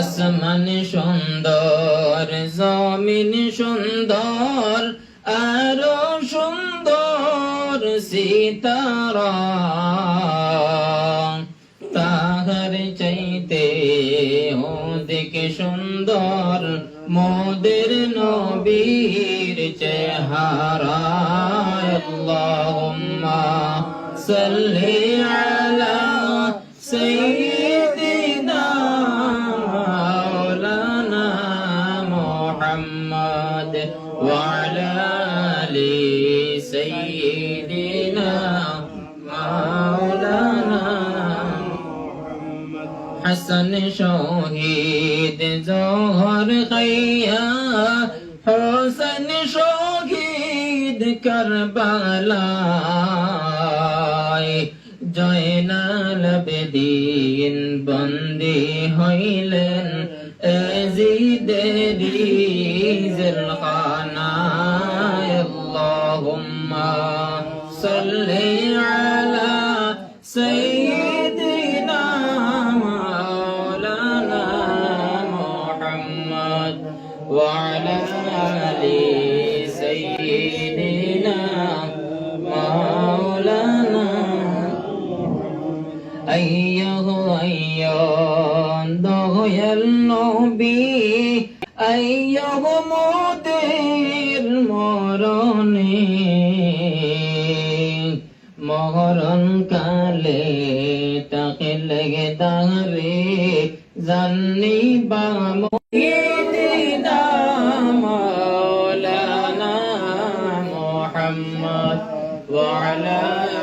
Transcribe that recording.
আসমান সুন্দর, জমিন সুন্দর আরও সুন্দর, সীতারা। তাহার চাইতে অধিক সুন্দর মোদের নবীর চেহারা। আল্লাহুম্মা সাল্লি আলা সাইয়্যিদিনা মাওলানা মুহাম্মদ ওয়া আলা আলি সাইয়্যিদিনা মাওলানা حسن شهيد زهر خيا حسن شهيد كربلاء জয়নাল বেদিন বন্দি হইলেন এজিদেরি জিলখানায় আল্লাহুম্মা সাল্লি আলা সাইয়্যিদিনা মাওলানা মুহাম্মদ ওয়া আলা আলি সাইয়্যিদিনা أيه أيه দয়াল নবী أيه মোদের মরণে মরণ কালে তাকে লেগে দাঁড়ে জানি বা مولانا محمد وعلى آل سيدنا